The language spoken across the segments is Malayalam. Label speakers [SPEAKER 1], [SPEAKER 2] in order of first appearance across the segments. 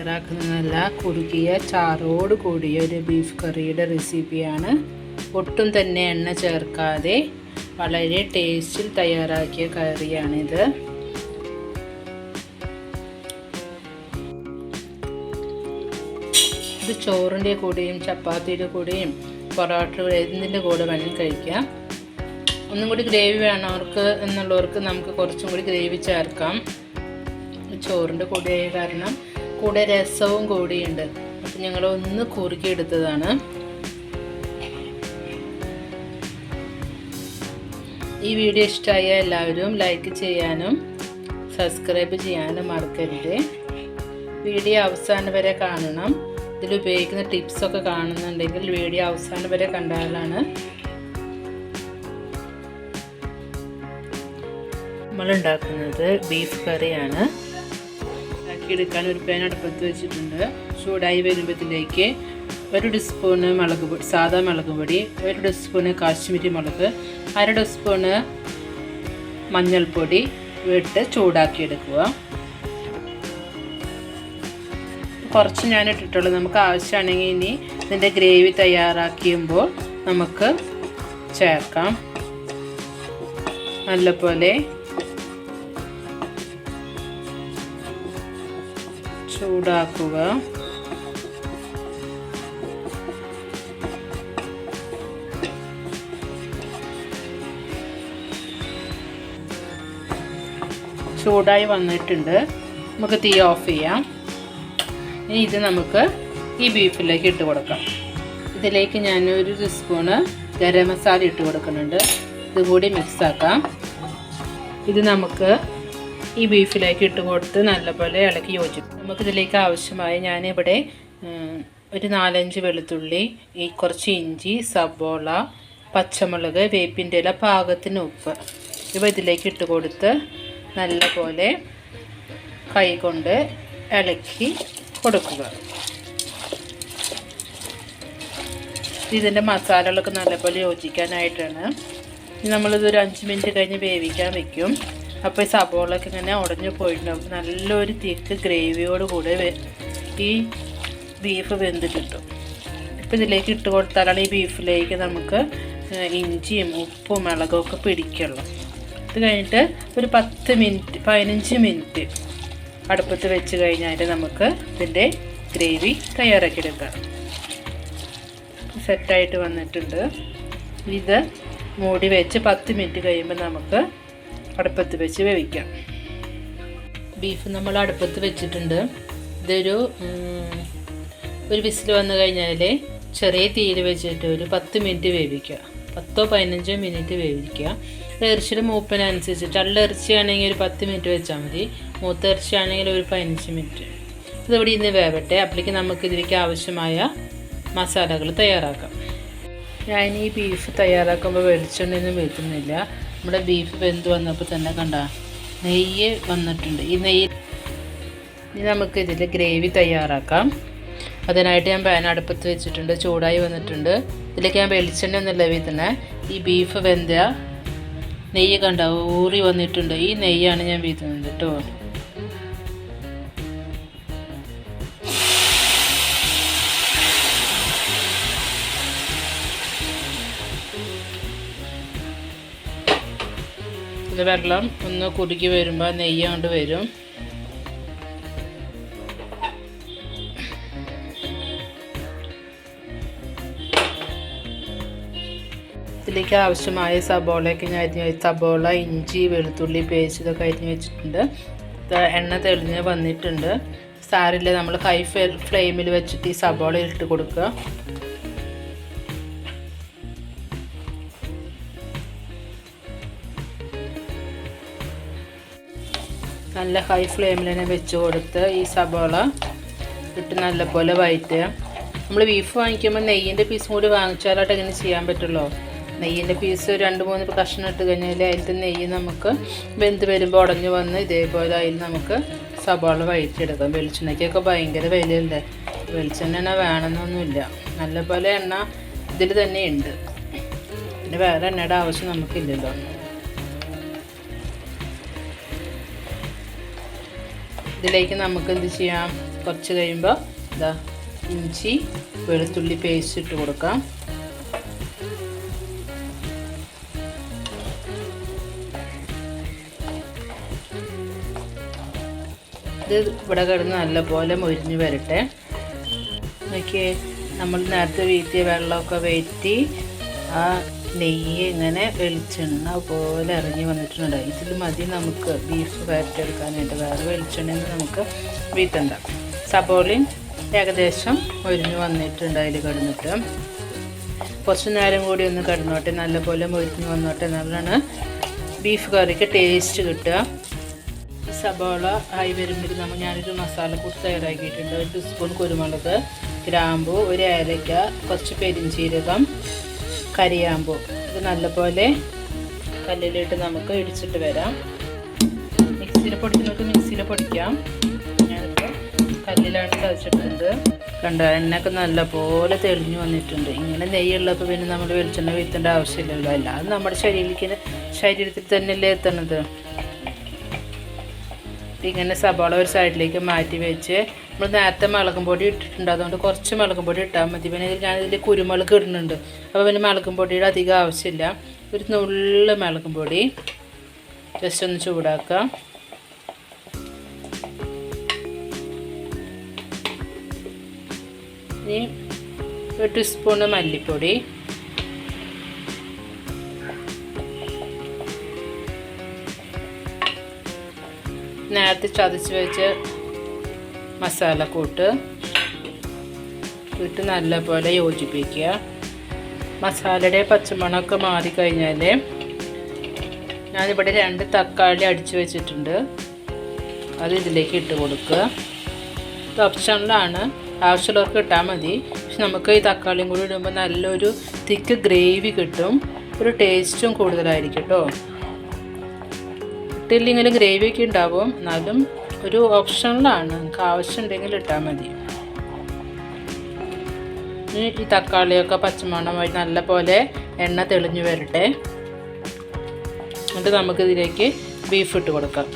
[SPEAKER 1] തയ്യാറാക്കുന്ന നല്ല കുറുകിയ ചാറോട് കൂടിയ ഒരു ബീഫ് കറിയുടെ റെസിപ്പിയാണ് ഒട്ടും തന്നെ എണ്ണ ചേർക്കാതെ വളരെ ടേസ്റ്റിൽ തയ്യാറാക്കിയ കറിയാണിത്. ഇത് ചോറിന്റെ കൂടെയും ചപ്പാത്തിയുടെ കൂടെയും പൊറോട്ട എന്തിന്റെ കൂടെ വേണമെങ്കിൽ കഴിക്കാം. ഒന്നും കൂടി ഗ്രേവി വേണവർക്ക് എന്നുള്ളവർക്ക് നമുക്ക് കുറച്ചും കൂടി ഗ്രേവി ചേർക്കാം. ചോറിന്റെ കൂടെയായ കാരണം കൂടെ രസവും കൂടിയുണ്ട്. അപ്പം ഞങ്ങൾ ഒന്ന് കുറുക്കിയെടുത്തതാണ്. ഈ വീഡിയോ ഇഷ്ടമായ എല്ലാവരും ലൈക്ക് ചെയ്യാനും സബ്സ്ക്രൈബ് ചെയ്യാനും മറക്കരുത്. വീഡിയോ അവസാനം വരെ കാണണം. ഇതിൽ ഉപയോഗിക്കുന്ന ടിപ്സൊക്കെ കാണുന്നുണ്ടെങ്കിൽ വീഡിയോ അവസാനം വരെ കണ്ടാലാണ് നമ്മളുണ്ടാക്കുന്നത് ബീഫ് കറിയാണ് ഉണ്ടാക്കിയെടുക്കാൻ ഒരു പാൻ അടുപ്പത്ത് വെച്ചിട്ടുണ്ട്. ചൂടായി വരുമ്പോഴത്തേക്ക് ഒരു ടീസ്പൂണ് മുളക് പൊടി സാധാ മുളക് പൊടി ഒരു ടീസ്പൂണ് കാശ്മീരി മുളക് അര ടീസ്പൂണ് മഞ്ഞൾപ്പൊടി ഇട്ട് ചൂടാക്കിയെടുക്കുക. കുറച്ച് ഞാൻ ഇട്ടിട്ടുള്ളൂ. നമുക്ക് ആവശ്യമാണെങ്കിൽ ഇനി ഇതിന്റെ ഗ്രേവി തയ്യാറാക്കിയുമ്പോൾ നമുക്ക് ചേർക്കാം. നല്ലപോലെ ചൂടാക്കുക. ചൂടായി വന്നിട്ടുണ്ട്. നമുക്ക് തീ ഓഫ് ചെയ്യാം. ഇനി ഇത് നമുക്ക് ഈ ബീഫിലേക്ക് ഇട്ട് കൊടുക്കാം. ഇതിലേക്ക് ഞാൻ ഒരു ടീസ്പൂണ് ഗരം മസാല ഇട്ട് കൊടുക്കുന്നുണ്ട്. ഇതുകൂടി മിക്സ് ആക്കാം. ഇത് നമുക്ക് ഈ ബീഫിലേക്ക് ഇട്ട് കൊടുത്ത് നല്ലപോലെ ഇളക്കി യോജിക്കും നമുക്കിതിലേക്ക് ആവശ്യമായ ഞാനിവിടെ ഒരു നാലഞ്ച് വെളുത്തുള്ളി ഈ കുറച്ച് ഇഞ്ചി സബോള പച്ചമുളക് വേപ്പിന്റെ ഇല പാകത്തിന് ഉപ്പ്. ഇവ ഇതിലേക്ക് ഇട്ട് കൊടുത്ത് നല്ലപോലെ കൈ കൊണ്ട് ഇളക്കി കൊടുക്കുക. ഇതിന്റെ മസാലകളൊക്കെ നല്ലപോലെ യോജിക്കാനായിട്ടാണ്. നമ്മളിതൊരു അഞ്ച് മിനിറ്റ് കഴിഞ്ഞ് വേവിക്കാൻ വെക്കും. അപ്പോൾ ഈ സബോളൊക്കെ ഇങ്ങനെ ഉടഞ്ഞു പോയിട്ടുണ്ടാവും നല്ലൊരു തിക്ക് ഗ്രേവിയോട് കൂടെ ഈ ബീഫ് വെന്ത് കിട്ടും ഇപ്പോൾ ഇതിലേക്ക് ഇട്ട് കൊടുത്താലാണ് ഈ ബീഫിലേക്ക് നമുക്ക് ഇഞ്ചിയും ഉപ്പും മുളകും ഒക്കെ പിടിക്കുള്ളൂ. ഇത് കഴിഞ്ഞിട്ട് ഒരു പത്ത് മിനിറ്റ് പതിനഞ്ച് മിനിറ്റ് അടുപ്പത്ത് വെച്ച് കഴിഞ്ഞാൽ നമുക്ക് ഇതിന്റെ ഗ്രേവി തയ്യാറാക്കിയെടുക്കാം സെറ്റായിട്ട് വന്നിട്ടുണ്ട്. ഇത് മൂടി വെച്ച് പത്ത് മിനിറ്റ് കഴിയുമ്പോൾ നമുക്ക് അടുപ്പത്ത് വെച്ച് വേവിക്കാം. ബീഫ് നമ്മൾ അടുപ്പത്ത് വെച്ചിട്ടുണ്ട്. ഇതൊരു ഒരു വിസിൽ വന്നു കഴിഞ്ഞാൽ ചെറിയ തീയിൽ വെച്ചിട്ട് ഒരു പത്ത് മിനിറ്റ് വേവിക്കുക. പത്തോ പതിനഞ്ചോ മിനിറ്റ് വേവിക്കുക. ഇറച്ചിയുടെ മൂപ്പിനനുസരിച്ചിട്ട് അള്ള ഇറച്ചിയാണെങ്കിൽ ഒരു പത്ത് മിനിറ്റ് വെച്ചാൽ മതി. മൂത്ത ഇറച്ചിയാണെങ്കിൽ ഒരു പതിനഞ്ച് മിനിറ്റ്. ഇതിവിടെ ഇന്ന് വേവട്ടെ. അപ്പോഴേക്ക് നമുക്ക് ഇതിലേക്ക് ആവശ്യമായ മസാലകൾ തയ്യാറാക്കാം. ഞാൻ ഈ ബീഫ് തയ്യാറാക്കുമ്പോൾ വെളിച്ചെണ്ണയൊന്നും വീട്ടുന്നില്ല. നമ്മുടെ ബീഫ് വെന്ത് വന്നപ്പോൾ തന്നെ കണ്ട നെയ്യ് വന്നിട്ടുണ്ട്. ഈ നെയ്യ് ഇനി നമുക്ക് ഇതിൽ ഗ്രേവി തയ്യാറാക്കാം. അതിനായിട്ട് ഞാൻ പാൻ അടുപ്പത്ത് വെച്ചിട്ടുണ്ട് ചൂടായി വന്നിട്ടുണ്ട്. ഇതിലേക്ക് ഞാൻ വെളിച്ചെണ്ണ ഒന്നുമില്ല വീത്തുന്നത് ഈ ബീഫ് വെന്ത നെയ്യ് കണ്ട ഊറി വന്നിട്ടുണ്ട്. ഈ നെയ്യാണ് ഞാൻ വീത്തുന്നത് കേട്ടോ ഇത് വെള്ളം ഒന്ന് കുടുക്കി വരുമ്പോൾ നെയ്യ് കൊണ്ട് വരും. ഇതിലേക്ക് ആവശ്യമായ സബോളയൊക്കെ ഞാൻ അരിഞ്ഞ് സബോള ഇഞ്ചി വെളുത്തുള്ളി പേസ്റ്റ് ഇതൊക്കെ അരിഞ്ഞ് വെച്ചിട്ടുണ്ട്. എണ്ണ തെളിഞ്ഞ് വന്നിട്ടുണ്ട്. സാരില്ല നമ്മൾ ഹൈ ഫ്ലെയിമിൽ വെച്ചിട്ട് ഈ സബോള ഇട്ട് കൊടുക്കുക നല്ല ഹൈ ഫ്ലെയിമിൽ തന്നെ വെച്ച് കൊടുത്ത് ഈ സബോള ഇട്ട് നല്ലപോലെ വയറ്റുക നമ്മൾ ബീഫ് വാങ്ങിക്കുമ്പോൾ നെയ്യിന്റെ പീസും കൂടി വാങ്ങിച്ചാലായിട്ട് ഇങ്ങനെ ചെയ്യാൻ പറ്റുള്ളൂ. നെയ്യിന്റെ പീസ് രണ്ട് മൂന്ന് കഷ്ണം ഇട്ട് കഴിഞ്ഞാൽ അതിലത്തെ നെയ്യ് നമുക്ക് വെന്ത് വരുമ്പോൾ ഉടഞ്ഞു വന്ന് ഇതേപോലെ അതിൽ നമുക്ക് സബോള വയറ്റിയെടുക്കാം വെളിച്ചെണ്ണയ്ക്കൊക്കെ ഭയങ്കര വിലയല്ലേ വെളിച്ചെണ്ണ വേണമെന്നൊന്നുമില്ല. നല്ലപോലെ എണ്ണ ഇതിൽ തന്നെ ഉണ്ട്. പിന്നെ വേറെ എണ്ണയുടെ ആവശ്യം നമുക്കില്ലല്ലോ. ഇതിലേക്ക് നമുക്ക് എന്ത് ചെയ്യാം? കുറച്ച് കഴിയുമ്പോൾ ഇതാ ഇഞ്ചി വെളുത്തുള്ളി പേസ്റ്റ് ഇട്ട് കൊടുക്കാം. ഇത് ഇവിടെ കിടന്ന് നല്ലപോലെ മൊരിഞ്ഞ് വരട്ടെ. നോക്കിയേ നമ്മൾ നേരത്തെ വീട്ടിയ വെള്ളമൊക്കെ വറ്റി ആ നെയ്യ് ഇങ്ങനെ വെളിച്ചെണ്ണ പോലെ ഇറങ്ങി വന്നിട്ടുണ്ട്. ഇതിൽ മതി നമുക്ക് ബീഫ് വരട്ടെടുക്കാനായിട്ട് വേറെ വെളിച്ചെണ്ണ നമുക്ക് വീട്ടണ്ട സബോളയും ഏകദേശം മൊരിഞ്ഞ് വന്നിട്ടുണ്ട് അതിൽ കടന്നിട്ട്. കുറച്ച് നേരം കൂടി ഒന്ന് കടന്നോട്ടെ. നല്ലപോലെ മുരിഞ്ഞ് വന്നോട്ടെ. എന്നാലാണ് ബീഫ് കറിക്ക് ടേസ്റ്റ് കിട്ടുക. സബോള ആയി വരുമ്പോൾ നമ്മൾ ഞാനൊരു മസാല കൂടി തയ്യാറാക്കിയിട്ടുണ്ട്. ഒരു സ്പൂൺ കുരുമുളക് ഗ്രാമ്പു ഒരു ഏലക്ക കുറച്ച് പെരിഞ്ചീരകം കരിയാമ്പു. ഇത് നല്ലപോലെ കല്ലിലിട്ട് നമുക്ക് ഇടിച്ചിട്ട് വരാം. മിക്സിയിൽ പൊടിക്കുന്നവർക്ക് മിക്സിയിൽ പൊടിക്കാം. ഞാനിപ്പോൾ കല്ലിലാണ് ചതച്ചിട്ടുണ്ട് കണ്ട എണ്ണയൊക്കെ നല്ലപോലെ തെളിഞ്ഞു വന്നിട്ടുണ്ട്. ഇങ്ങനെ നെയ്യുള്ളപ്പോൾ പിന്നെ നമ്മൾ വെളിച്ചെണ്ണ വീഴ്ത്തേണ്ട ആവശ്യമില്ലല്ലോ. അല്ല അത് നമ്മുടെ ശരീരത്തിന് ശരീരത്തിൽ തന്നെയല്ലേ എത്തണത്. ഇങ്ങനെ സബോള ഒരു സൈഡിലേക്ക് മാറ്റി വെച്ച് നമ്മൾ നേരത്തെ മുളകും പൊടി ഇട്ടിട്ടുണ്ട്. അതുകൊണ്ട് കുറച്ച് മുളകും പൊടി ഇട്ടാൽ മതി. പിന്നെ ഇതിൽ ഞാനിതിൽ കുരുമുളക് ഇടുന്നുണ്ട്. അപ്പോൾ പിന്നെ മുളകും പൊടിയുടെ അധികം ആവശ്യമില്ല. ഒരു നുള്ള മുളകും പൊടി ജസ്റ്റ് ഒന്ന് ചൂടാക്കാം ഇനി ഒരു ടീസ്പൂണ് മല്ലിപ്പൊടി. നേരത്തെ ചതച്ച് വെച്ച് മസാലക്കൂട്ട് ഇട്ട് നല്ലപോലെ യോജിപ്പിക്കുക. മസാലയുടെ പച്ചമണമൊക്കെ മാറിക്കഴിഞ്ഞാൽ ഞാനിവിടെ രണ്ട് തക്കാളി അടിച്ചു വെച്ചിട്ടുണ്ട്. അത് ഇതിലേക്ക് ഇട്ട് കൊടുക്കുക. ഇത് ഓപ്ഷനിലാണ് ആവശ്യമുള്ളവർക്ക് ഇട്ടാൽ മതി. പക്ഷെ നമുക്ക് ഈ തക്കാളിയും കൂടി ഇടുമ്പോൾ നല്ലൊരു തിക്ക് ഗ്രേവി കിട്ടും. ഒരു ടേസ്റ്റും കൂടുതലായിരിക്കും കേട്ടോ. ഇട്ടില്ലെങ്കിലും ഗ്രേവിയൊക്കെ ഉണ്ടാവും. എന്നാലും ഒരു ഓപ്ഷനിലാണ്. നിങ്ങൾക്ക് ആവശ്യമുണ്ടെങ്കിൽ ഇട്ടാൽ മതി. ഈ തക്കാളിയൊക്കെ പച്ചമണമായി നല്ല പോലെ എണ്ണ തെളിഞ്ഞു വരട്ടെ. എന്നിട്ട് നമുക്കിതിലേക്ക് ബീഫ് ഇട്ട് കൊടുക്കാം.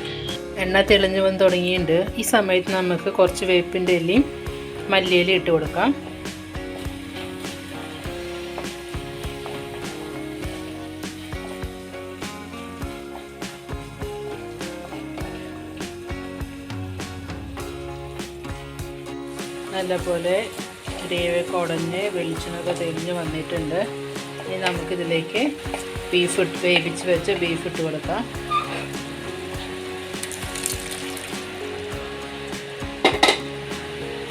[SPEAKER 1] എണ്ണ തെളിഞ്ഞു വന്ന് തുടങ്ങിയിട്ടുണ്ട്. ഈ സമയത്ത് നമുക്ക് കുറച്ച് വേപ്പിന്റെ ഇലയും മല്ലിയിലും ഇട്ട് കൊടുക്കാം. നല്ലപോലെ ഗ്രേവിയൊക്കെ ഉടഞ്ഞ് വെളിച്ചെണ്ണൊക്കെ തെളിഞ്ഞ് വന്നിട്ടുണ്ട്. ഇനി നമുക്കിതിലേക്ക് ബീഫ് ഇട്ട് വേവിച്ച് വെച്ച് ബീഫ് ഇട്ട് കൊടുക്കാം.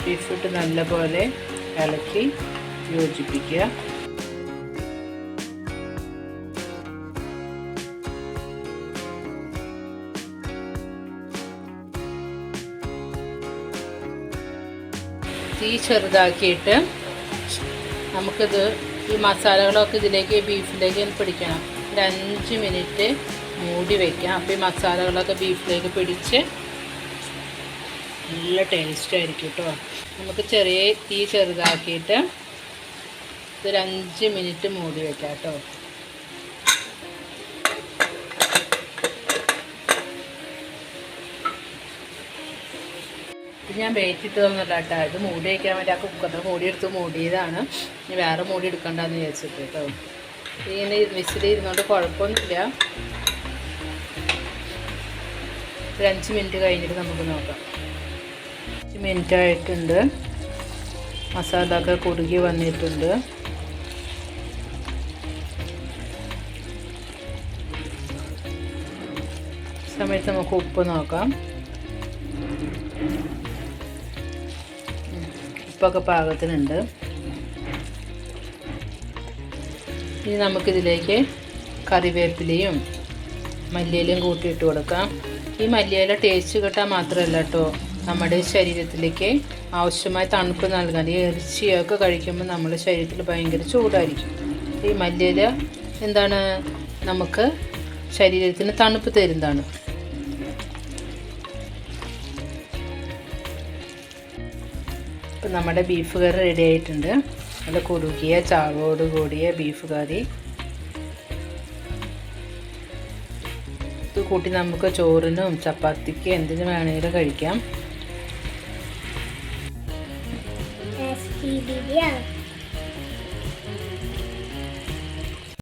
[SPEAKER 1] ബീഫ് ഇട്ട് നല്ലപോലെ ഇളക്കി യോജിപ്പിക്കുക. തീ ചെറുതാക്കിയിട്ട് നമുക്കിത് ഈ മസാലകളൊക്കെ ഇതിലേക്ക് ബീഫിലേക്ക് പിടിക്കണം. ഒരു അഞ്ച് മിനിറ്റ് മൂടി വയ്ക്കാം അപ്പോൾ ഈ മസാലകളൊക്കെ ബീഫിലേക്ക് പിടിച്ച് നല്ല ടേസ്റ്റ് ആയിരിക്കും കേട്ടോ നമുക്ക് ചെറിയ തീ ചെറുതാക്കിയിട്ട് ഇതൊരു അഞ്ച് മിനിറ്റ് മൂടി വയ്ക്കാം കേട്ടോ ഞാൻ വേറ്റിട്ടതൊന്നുമല്ല കേട്ടോ ഇത് മൂടി വയ്ക്കാൻ വേണ്ടി ആ കുക്കറിൽ മൂടി എടുത്ത് മൂടിയതാണ്. ഇനി വേറെ മൂടി എടുക്കണ്ടെന്ന് വിചാരിച്ചിട്ട് കേട്ടോ ഇങ്ങനെ വിസിൽ ഇരുന്നുകൊണ്ട് കുഴപ്പമൊന്നുമില്ല. ഒരു അഞ്ച് മിനിറ്റ് കഴിഞ്ഞിട്ട് നമുക്ക് നോക്കാം. അഞ്ച് മിനിറ്റ് ആയിട്ടുണ്ട്. മസാല ഒക്കെ കുറുകി വന്നിട്ടുണ്ട്. സമയത്ത് നമുക്ക് ഉപ്പ് നോക്കാം. ഉപ്പൊക്കെ പാകത്തിനുണ്ട്. ഇനി നമുക്കിതിലേക്ക് കറിവേപ്പിലയും മല്ലിയിലയും കൂട്ടിയിട്ട് കൊടുക്കാം. ഈ മല്ലിയില ടേസ്റ്റ് കിട്ടാൻ മാത്രമല്ല കേട്ടോ നമ്മുടെ ശരീരത്തിലേക്ക് ആവശ്യമായ തണുപ്പ് നൽകാൻ. ഈ ഇറച്ചിയൊക്കെ കഴിക്കുമ്പോൾ നമ്മുടെ ശരീരത്തിൽ ഭയങ്കര ചൂടായിരിക്കും. ഈ മല്ലിയില എന്താണ്? നമുക്ക് ശരീരത്തിന് തണുപ്പ് തരുന്നതാണ്. നമ്മുടെ ബീഫ് കറി റെഡി ആയിട്ടുണ്ട്. നല്ല കുറുകിയ ചാവോട് കൂടിയ ബീഫ് കറി ഇത് കൂട്ടി നമുക്ക് ചോറിനും ചപ്പാത്തിക്ക് എന്തിനു വേണമെങ്കിലും കഴിക്കാം.